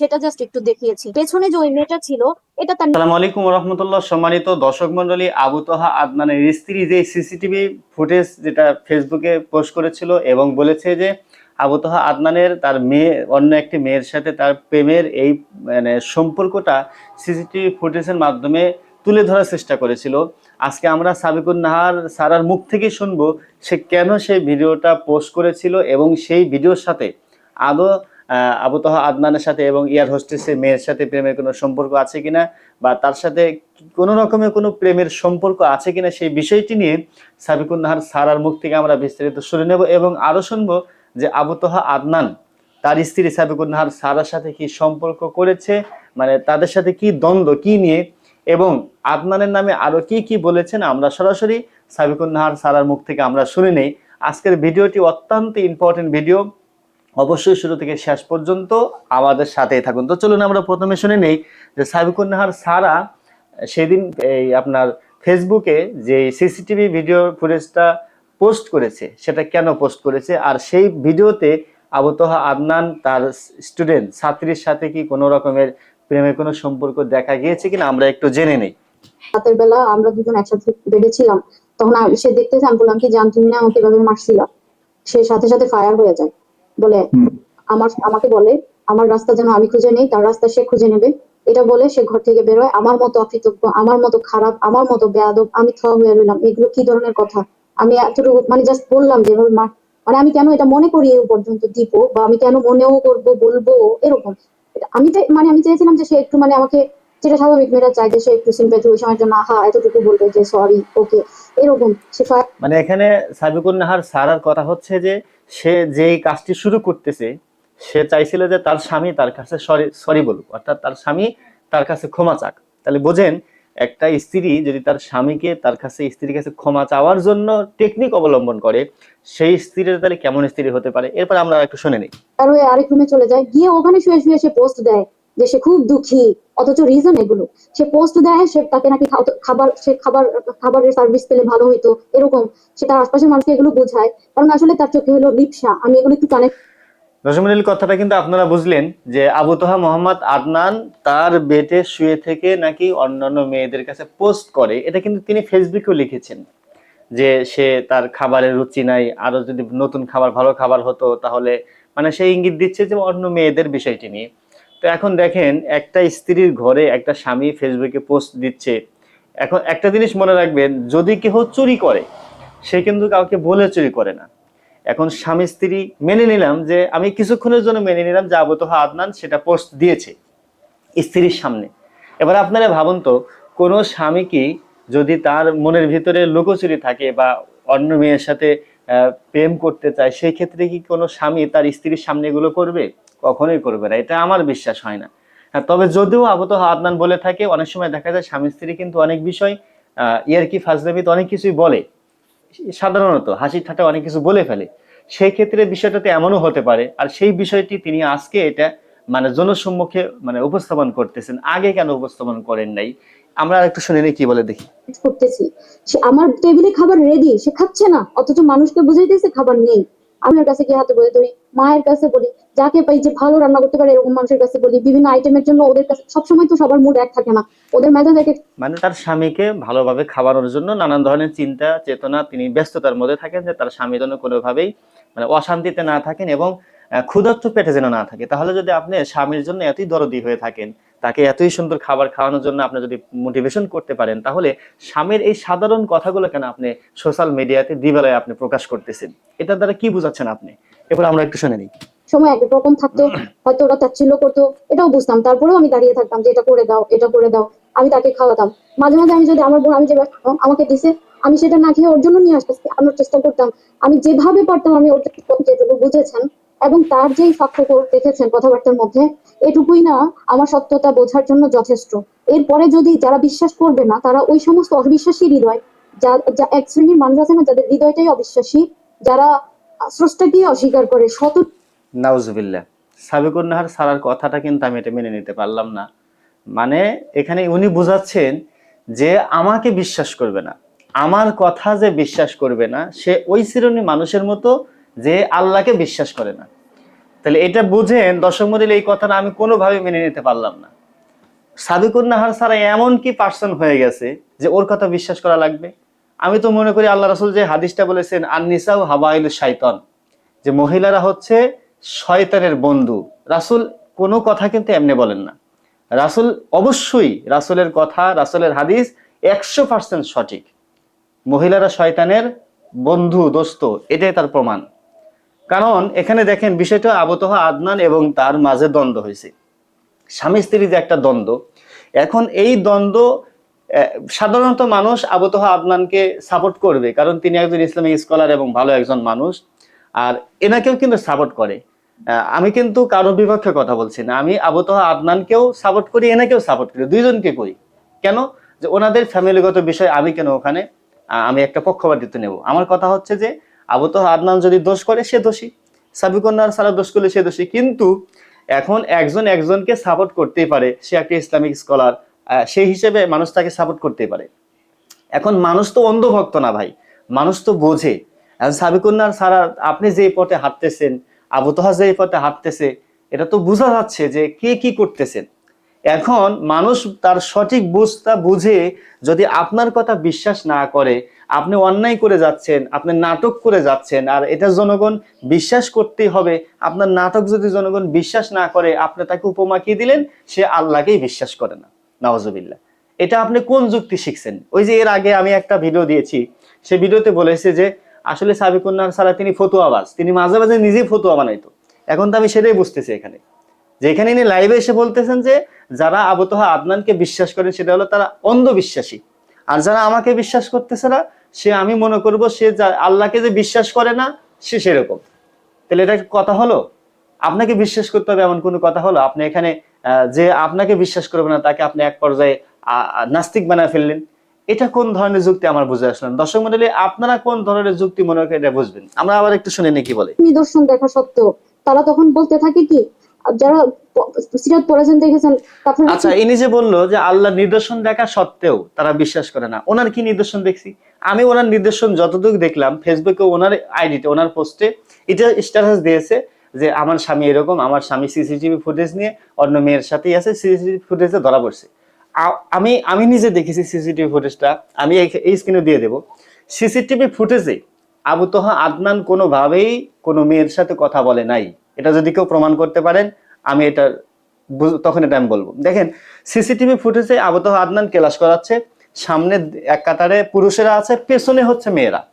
সেটা জাস্ট একটু দেখিয়েছি। পেছনে যে ওই মেয়েটা ছিল, এটা তার আসসালামু আলাইকুম রহমতুল্লাহ সম্মানিত দর্শক মন্ডলী আবু তোহা আদনানের স্ত্রী যে সিসিটিভি ফুটেজ যেটা ফেসবুকে পোস্ট করেছিল এবং বলেছে যে আবু তোহা আদনানের তার মেয়ে, অন্য একটি মেয়ের সাথে তার প্রেমের এই মানে সম্পর্কটা সিসিটিভি ফুটেজের মাধ্যমে তুলে ধরার চেষ্টা করেছিল। আজকে আমরা সাবিকুন নাহার সারার মুখ থেকে শুনব সে কেন সেই ভিডিওটা পোস্ট করেছিল এবং সেই ভিডিওর সাথে আদৌ আবু তোহা আদনানের সাথে এবং ইয়ার হোস্টেসের মেয়ের সাথে প্রেমের কোনো সম্পর্ক আছে কিনা বা তার সাথে কোনো রকমের কোনো প্রেমের সম্পর্ক আছে কিনা সেই বিষয়টি নিয়ে সাবিকুন নাহার সারার মুখ থেকে আমরা বিস্তারিত শুনে নেব এবং আরও শুনব যে আবু তোহা আদনান, তার স্ত্রী সাবিকুন নাহার সারার সাথে কি সম্পর্ক করেছে মানে তাদের সাথে কি দ্বন্দ্ব, কি নিয়ে এবং আদনানের নামে আরও কি কি বলেছেন আমরা সরাসরি সাবিকুন নাহার সারার মুখ থেকে আমরা শুনে নেই। আজকের ভিডিওটি অত্যন্ত ইম্পর্টেন্ট ভিডিও অবশ্যই শুরু থেকে শেষ পর্যন্ত আমাদের সাথেই থাকুন। তো চলুন আমরা প্রথমে শুনে নেই যে সাবিকুন নাহার সারা সেদিন এই আপনার ফেসবুকে যে সিসিটিভি ভিডিও ফুটেজটা পোস্ট করেছে, সেটা কেন পোস্ট করেছে? আর সেই ভিডিওতে আবতহা আদনান তার স্টুডেন্ট, ছাত্রীর সাথে কি কোনো রকমের প্রেমের কোনো সম্পর্ক দেখা গিয়েছে কিনা আমরা একটু জেনে নেই। রাতের বেলা আমরা দুজন একসাথে বেডে ছিলাম তখন সে দেখতেছে আমি বললাম কি, জান না আমাকে এভাবে মারছিলা? সে সাথে সাথে ফায়ার হয়ে যায়। বলে আমার আমাকে বলে আমার রাস্তা যেন আমি খুঁজে নেই তার রাস্তা সে খুঁজে নেবে। এটা বলে সে ঘর থেকে বেরোয় আমার মতো অকৃতজ্ঞ আমার মতো খারাপ আমার মতো বেয়াদব আমি থ হয়ে রইলাম। এগুলো কি ধরনের কথা? আমি এতটুকু মানে জাস্ট বললাম যে মানে আমি কেন এটা মনে করি এই পর্যন্ত দিব? বা আমি কেন মনেও করব বলব? এরকম। আমি মানে আমি চেয়েছিলাম যে সে একটু মানে আমাকে যেটা স্বাভাবিক মেয়েরা চায় যে সে একটু সিম্পেথি ওই সময়ের জন্য আহা এতটুকু বলবে যে সরি ওকে এরকম। সে মানে এখানে সাবিকুন নাহার সারার কথা হচ্ছে যে সে যে কাজটি শুরু করতেছে, সে চাইছিল যে তার স্বামী তার কাছে সরি সরি বলুক, অর্থাৎ তার স্বামী তার কাছে ক্ষমা চাক। তাহলে বোঝেন, একটা স্ত্রী যদি তার স্বামীকে তার কাছে, স্ত্রীর কাছে ক্ষমা চাওয়ার জন্য টেকনিক অবলম্বন করে, সেই স্ত্রীর তাহলে কেমন স্ত্রী হতে পারে? এরপর আমরা একটু শুনে নিই। আরেক রুমে চলে যায়, গিয়ে ওখানে শুয়ে শুয়ে সে পোস্ট দেয় যে সে খুব দুঃখী, অথচ রিজন এগুলো সে পোস্ট দেয়, সে তাকে নাকি খাবার সে খাবার খাবারের সার্ভিস পেলে ভালো হইতো, এরকম। সে তার আশপাশের মানুষকে এগুলো বোঝায়। কারণ আসলে তার চোখে হলো লিপসা। আমি এগুলো একটু কানেক্ট রসমনিল কথাটা কিন্তু আপনারা বুঝলেন যে আবু তোহা মোহাম্মদ আদনান তার বেটে শুয়ে থেকে নাকি অন্যান্য মেয়েদের কাছে পোস্ট করে। এটা কিন্তু তিনি ফেসবুকেও লিখেছেন যে সে তার খাবারের রুচি নাই। আরও যদি নতুন খাবার, ভালো খাবার হতো, তাহলে মানে সে ইঙ্গিত দিচ্ছে যে অন্য মেয়েদের বিষয়টি নিয়ে। তো এখন দেখেন, একটা স্ত্রীর ঘরে একটা স্বামী ফেসবুকে পোস্ট দিচ্ছে। এখন একটা জিনিস মনে রাখবেন, যদি কেউ চুরি করে, সে কিন্তু কাউকে বলে চুরি করে না। এখন স্বামী স্ত্রী মেনে নিলাম যে, আমি কিছুক্ষণের জন্য মেনে নিলাম যে আবু তোহা আদনান সেটা পোস্ট দিয়েছে স্ত্রীর সামনে। এবার আপনারা ভাবুন তো, কোনো স্বামী কি যদি তার মনের ভিতরে লুকোচুরি থাকে বা অন্য মেয়ের সাথে প্রেম করতে চায়, সেই ক্ষেত্রে কি কোনো স্বামী তার স্ত্রীর সামনে এগুলো করবে? কখনোই করবে না। এটা আমার বিশ্বাস হয় না। হ্যাঁ, তবে যদিও আবু তোহা আদনান বলে থাকে অনেক সময় দেখা যায় স্বামী স্ত্রী কিন্তু অনেক বিষয় ইয়ার কি ফাজলামিতে অনেক কিছুই বলে। সাধারণত হাসি ঠাট্টা অনেক কিছু বলে ফেলে। সেই ক্ষেত্রে বিষয়টাতে এমনও হতে পারে। আর সেই বিষয়টি তিনি আজকে এটা মানে জনসম্মুখে মানে উপস্থাপন করতেছেন। আগে কেন উপস্থাপন করেন নাই? আমরা একটু শুনে নিই কি বলে দেখি। করতেছি সে আমার টেবিলে খাবার রেডি সে খাচ্ছে না অথচ মানুষকে বুঝাইতেছে খাবার নেই। আমি ওর কাছে গিয়ে হাতে বলে ধরি মায়ের কাছে বলি যাকে পাই যে ভালো রান্না করতে পারে এরকম মানুষের কাছে বলি, বিভিন্ন আইটেমের জন্য ওদের কাছে সবসময় তো সবার মুড এক থাকে না। ওদের মেজাজ এক মানে তার স্বামীকে ভালোভাবে খাওয়ানোর জন্য নানান ধরনের চিন্তা, চেতনা, তিনি ব্যস্ততার মধ্যে থাকেন যে তার স্বামী যেন কোনোভাবেই মানে অশান্তিতে না থাকেন এবং ক্ষুধার্ত পেটে যেন না থাকে। তাহলে যদি আপনি স্বামীর জন্য এতই দরদি হয়ে থাকেন, তাকে এতই সুন্দর খাবার খাওয়ানোর জন্য আপনি যদি মোটিভেশন করতে পারেন, তাহলে স্বামীর এই সাধারণ কথাগুলো কেন আপনি সোশ্যাল মিডিয়াতে দিবেলায় আপনি প্রকাশ করতেছেন? এটার দ্বারা কি বোঝাচ্ছেন আপনি? এবার আমরা একটু শুনে নিই। সময় এক রকম থাকতো, হয়তো ওরা তাচ্ছিল্য করতো, এটাও বুঝতাম। তারপরেও আমি দাঁড়িয়ে থাকতাম যে এটা করে দাও, এটা করে দাও, আমি তাকে খাওয়াতাম। মাঝে মাঝে আমি যদি আমার বোন, আমি যে আমাকে দিছে, আমি সেটা না খেয়ে ওর জন্য নিয়ে আসতে আনার চেষ্টা করতাম। আমি যেভাবে পারতাম, আমি ওর যেটুকু বুঝেছেন, এবং তার যেই ফাঁক দেখেছেন কথাবার্তার মধ্যে, এটুকুই না আমার সত্যতা বোঝার জন্য যথেষ্ট। এরপরে যদি যারা বিশ্বাস করবে না, তারা ওই সমস্ত অবিশ্বাসী হৃদয়, যা এক শ্রেণির মানুষ আছে না, যাদের হৃদয়টাই অবিশ্বাসী, যারা স্রষ্টাকে অস্বীকার করে, শত নাউজুবিল্লাহ। সাবিকুর নাহার সারার কথাটা কিন্তু আমি এটা মেনে নিতে পারলাম না। মানে এখানে উনি বুঝাচ্ছেন যে আমাকে বিশ্বাস করবে না। আমার কথা যে বিশ্বাস করবে না, সে ওই শ্রেণির মানুষের মতো যে আল্লাহকে বিশ্বাস করে না। তাহলে এটা বুঝেন, দশম মন্ডলী এই কথাটা আমি কোনোভাবে মেনে নিতে পারলাম না। সাবিকুর নাহার ছাড়া এমন কি পার্সন হয়ে গেছে যে ওর কথা বিশ্বাস করা লাগবে? আমি তো মনে করি আল্লাহ রাসুল যে হাদিসটা বলেছেন, আননিসাউ হাবাইল শাইতন যে মহিলারা হচ্ছে শয়তানের বন্ধু। রাসুল কোনো কথা কিন্তু এমনি বলেন না। রাসুল অবশ্যই রাসুলের কথা, রাসুলের হাদিস একশো পার্সেন্ট সঠিক। মহিলারা শয়তানের বন্ধু, দোস্ত, এটাই তার প্রমাণ। কারণ এখানে দেখেন বিষয়টা আবতহ আদনান এবং তার মাঝে দ্বন্দ্ব হয়েছে। স্বামী স্ত্রীর যে একটা দ্বন্দ্ব। এখন এই দ্বন্দ্ব সাধারণত মানুষ আবতহ আদনানকে সাপোর্ট করবে। কারণ তিনি একজন ইসলামিক স্কলার এবং ভালো একজন মানুষ। আর এনাকেও কিন্তু সাপোর্ট করে। আমি কিন্তু কারোর বিপক্ষে কথা বলছি না। আমি আবতহ আদনানকেও সাপোর্ট করি, এনাকেও সাপোর্ট করি, দুইজনকে করি। কেন? যে ওনাদের ফ্যামিলিগত বিষয় আমি কেন ওখানে আমি একটা পক্ষপাতিত্ব নেব? আমার কথা হচ্ছে যে আবতহ আদনান যদি দোষ করে, সে দোষী। সাবিকন্যার সারা দোষ করলে সে দোষী। কিন্তু এখন একজন একজনকে সাপোর্ট করতেই পারে, সে একটা ইসলামিক স্কলার সেই হিসেবে মানুষ তাকে সাপোর্ট করতেই পারে। এখন মানুষ তো অন্ধভক্ত না ভাই। মানুষ তো বোঝে। এখন সাবিকুন্নার সারা, আপনি যে পথে হাঁটতেছেন আবতহা যে পথে হাঁটতেছে, এটা তো বোঝা যাচ্ছে যে কে কি করতেছেন। এখন মানুষ তার সঠিক বুঝটা বুঝে যদি আপনার কথা বিশ্বাস না করে, আপনি অন্যায় করে যাচ্ছেন, আপনি নাটক করে যাচ্ছেন, আর এটা জনগণ বিশ্বাস করতেই হবে, আপনার নাটক যদি জনগণ বিশ্বাস না করে, আপনি তাকে উপমা কি দিলেন? সে আল্লাহকেই বিশ্বাস করে না। নওয়াজবিল্লা এটা আপনি কোন যুক্তি শিখছেন? ওই যে এর আগে আমি একটা ভিডিও দিয়েছি, সে ভিডিওতে বলেছে যে আসলে সাবিকুন্নার সারা তিনি ফতুয়াবাজ। তিনি মাঝে মাঝে নিজেই ফতুয়া বানাইতো। এখন তো আমি সেটাই বুঝতেছি এখানে। যে এখানে ইনি লাইভে এসে বলতেছেন যে, যারা আবতহ আদনানকে বিশ্বাস করেন, সেটা হলো তারা অন্ধবিশ্বাসী। আর যারা আমাকে বিশ্বাস করতেছে না, সে আমি মনে করব সে আল্লাহকে যে বিশ্বাস করে না, সে সেরকম। তাহলে এটা কথা হলো? আপনাকে বিশ্বাস করতে হবে এমন কোনো কথা হলো? আপনি এখানে যে আপনাকে বিশ্বাস করবে না, তাকে আপনি এক পর্যায়ে নাস্তিক বানায় ফেললেন। এটা কোন ধরনের যুক্তি আমার বুঝে আসলেন দর্শক মন্ডলী আপনারা কোন ধরনের যুক্তি মনে করেন এটা বুঝবেন। আমরা আবার একটু শুনে নিই কি বলে। নিদর্শন দেখা সত্ত্বেও তারা তখন বলতে থাকে কি যারা সিরাত পড়েছেন দেখেছেন আচ্ছা ইনি যে বলল যে আল্লাহ নিদর্শন দেখা সত্ত্বেও তারা বিশ্বাস করে না ওনার কি নিদর্শন দেখছি? আমি ওনার নিদর্শন যতটুকু দেখলাম ফেসবুকে ওনার আইডিতে ওনার পোস্টে এটা স্ট্যাটাস দিয়েছে যে আমার স্বামী এরকম আমার স্বামী সিসিটিভি ফুটেজ নিয়ে অন্য মেয়ের সাথেই আছে সিসিটিভি ফুটেজে ধরা পড়ছে। আমি আমি নিজে দেখেছি সিসিটিভি ফুটেজটা। আমি এই- স্ক্রিনে দিয়ে দেবো। সিসিটিভি ফুটেজে আবু তোহা আদনান কোনোভাবেই কোনো মেয়ের সাথে কথা বলে নাই। এটা যদি কেউ প্রমাণ করতে পারেন, আমি এটা তখন এটা আমি বলব। দেখেন, সিসিটিভি ফুটেজে আবতহ আদনান ক্লাস করাচ্ছে। সামনে এক কাতারে পুরুষেরা আছে, পেছনে হচ্ছে মেয়েরা।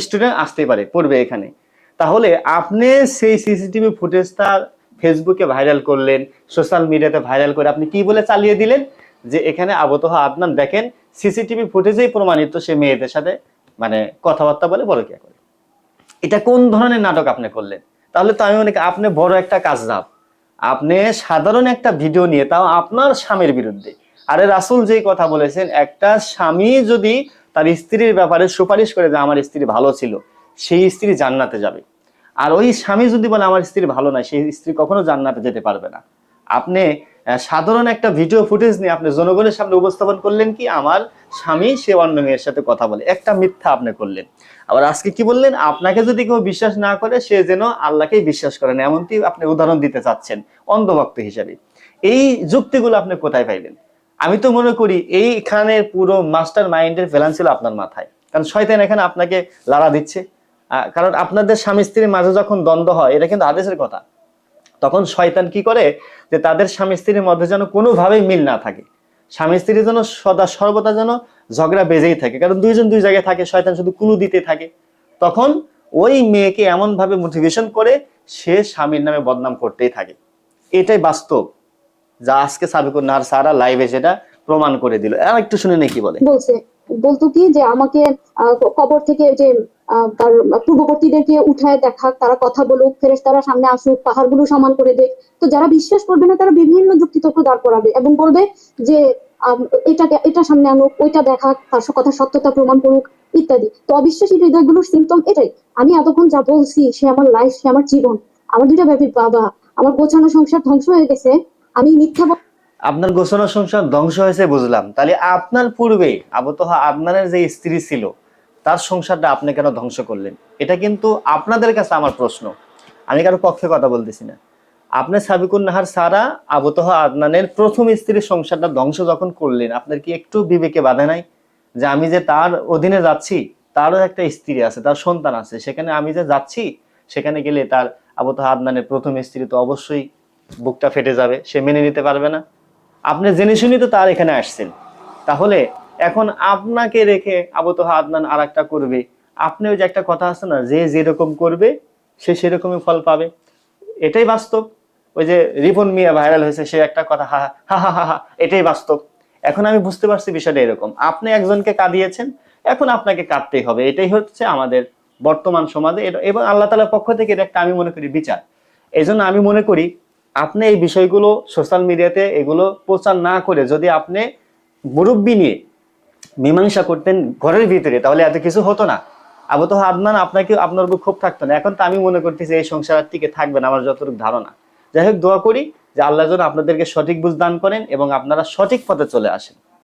স্টুডেন্ট আসতেই পারে, পড়বে এখানে। তাহলে আপনি সেই সিসিটিভি ফুটেজটা ফেসবুকে ভাইরাল করলেন, সোশ্যাল মিডিয়াতে ভাইরাল করে আপনি কি বলে চালিয়ে দিলেন? যে এখানে আবতহ আদনান দেখেন সিসিটিভি ফুটেজেই প্রমাণিত সে মেয়েদের সাথে মানে কথাবার্তা বলে বড় কে করে। এটা কোন ধরনের নাটক আপনি করলেন? তাহলে তো আমি মনে করি আপনি বড় একটা কাজ যাব আপনি সাধারণ একটা ভিডিও নিয়ে তাও আপনার স্বামীর বিরুদ্ধে। আরে রাসুল যেই কথা বলেছেন, একটা স্বামী যদি তার স্ত্রীর ব্যাপারে সুপারিশ করে যে আমার স্ত্রী ভালো ছিল, সেই স্ত্রী জান্নাতে যাবে। আর ওই স্বামী যদি বলে আমার স্ত্রী ভালো নয়, সেই স্ত্রী কখনো জান্নাতে যেতে পারবে না। আপনি সাধারণ একটা ভিডিও ফুটেজ নিয়ে আপনি জনগণের সামনে উপস্থাপন করলেন কি? আমার স্বামী সে অন্য মেয়ের সাথে কথা বলে। একটা মিথ্যা আপনি করলেন। আবার আজকে কি বললেন? আপনাকে যদি কেউ বিশ্বাস না করে, সে যেন আল্লাহকেই বিশ্বাস করে না। এমনটি আপনি উদাহরণ দিতে চাচ্ছেন অন্ধভক্ত হিসাবে। এই যুক্তিগুলো আপনি কোথায় পাইলেন? আমি তো মনে করি এইখানে পুরো মাস্টার মাইন্ডের প্ল্যান ছিল আপনার মাথায়। কারণ শয়তান এখানে আপনাকে লাড়া দিচ্ছে। কারণ আপনাদের স্বামী স্ত্রীর মাঝে যখন দ্বন্দ্ব হয়, এটা কিন্তু আদেশের কথা। তখন শয়তান কি করে? যে তাদের স্বামী স্ত্রীর মধ্যে যেন কোনোভাবেই মিল না থাকে। স্বামী স্ত্রীর যেন সদা সর্বদা যেন ঝগড়া বেজেই থাকে। কারণ দুইজন দুই জায়গায় থাকে, শয়তান শুধু কুলু দিতে থাকে। তখন ওই মেয়েকে এমন ভাবে মোটিভেশন করে সে স্বামীর নামে বদনাম করতেই থাকে। এটাই বাস্তব। যা আজকে সাবিকুর নাহার সারা লাইভে সেটা প্রমাণ করে দিল। আর একটু শুনে নেই কি বলে? বলছে, বলতো কি যে আমাকে কবর থেকে যে তার পূর্ববর্তীদেরকে উঠায় দেখাক, তারা কথা বলুক, ফেরেশতারা সামনে আসুক, পাহাড়গুলো সমান করে দেখ। তো যারা বিশ্বাস করবে না, তারা বিভিন্ন যুক্তি তর্ক দাঁড় করাবে এবং বলবে যে এটাকে, এটা সামনে আনুক, ওইটা দেখাক, তার কথা সত্যতা প্রমাণ করুক, ইত্যাদি। তো অবিশ্বাসী হৃদয়গুলোর সিমটম এটাই। আমি এতক্ষণ যা বলছি, সে আমার লাইফ সে আমার জীবন, আমার দুইটা ব্যাপী বাবা, আমার গোছানো সংসার ধ্বংস হয়ে গেছে, আমি মিথ্যা আপনার গোছানো সংসার ধ্বংস হয়েছে বুঝলাম। তাহলে আপনার পূর্বে আবতহা আপনার যে স্ত্রী ছিল তার সংসারটা আপনি কেন ধ্বংস করলেন? এটা কিন্তু আপনাদের কাছে আমার প্রশ্ন। আমি কারও পক্ষে কথা বলতেছি না। আপনি সাবিকুন নাহার সারা আবতহ আদনানের প্রথম স্ত্রীর সংসারটা ধ্বংস যখন করলেন, আপনার কি একটু বিবেকে বাধা নাই? যে আমি যে তার অধীনে যাচ্ছি, তারও একটা স্ত্রী আছে, তার সন্তান আছে, সেখানে আমি যে যাচ্ছি, সেখানে গেলে তার আবতহ আদনানের প্রথম স্ত্রী তো অবশ্যই বুকটা ফেটে যাবে, সে মেনে নিতে পারবে না। আপনি জেনে শুনি তো তার এখানে আসছেন। তাহলে এখন আপনাকে রেখে আবতহ আদনান আর একটা করবে। আপনি ওই যে একটা কথা আছে না, যে যেরকম করবে, সে সেরকমই ফল পাবে। এটাই বাস্তব। ওই যে রিপন মিয়া ভাইরাল হয়েছে, সে একটা কথা, হা হা হা হা এটাই বাস্তব। এখন আমি বুঝতে পারছি বিষয়টা এরকম। আপনি একজনকে কাঁদিয়েছেন, এখন আপনাকে কাঁদতেই হবে। এটাই হচ্ছে আমাদের বর্তমান সমাজে। এবং আল্লাহ তালার পক্ষ থেকে এটা একটা আমি মনে করি বিচার। এই আমি মনে করি, আপনি এই বিষয়গুলো সোশ্যাল মিডিয়াতে এগুলো প্রচার না করে যদি আপনি মুরব্বী নিয়ে মীমাংসা করতেন ঘরের ভিতরে, তাহলে এত কিছু হতো না। আবু তো আদনান আপনাকে, আপনার উপর খুব থাকতো না। এখন তো আমি মনে করতেছি এই সংসার আর টিকে থাকবে না আমার যতটুকু ধারণা। যাই হোক, দোয়া করি যে আল্লাহ যেন আপনাদেরকে সঠিক বুঝ দান করেন এবং আপনারা সঠিক পথে চলে আসেন।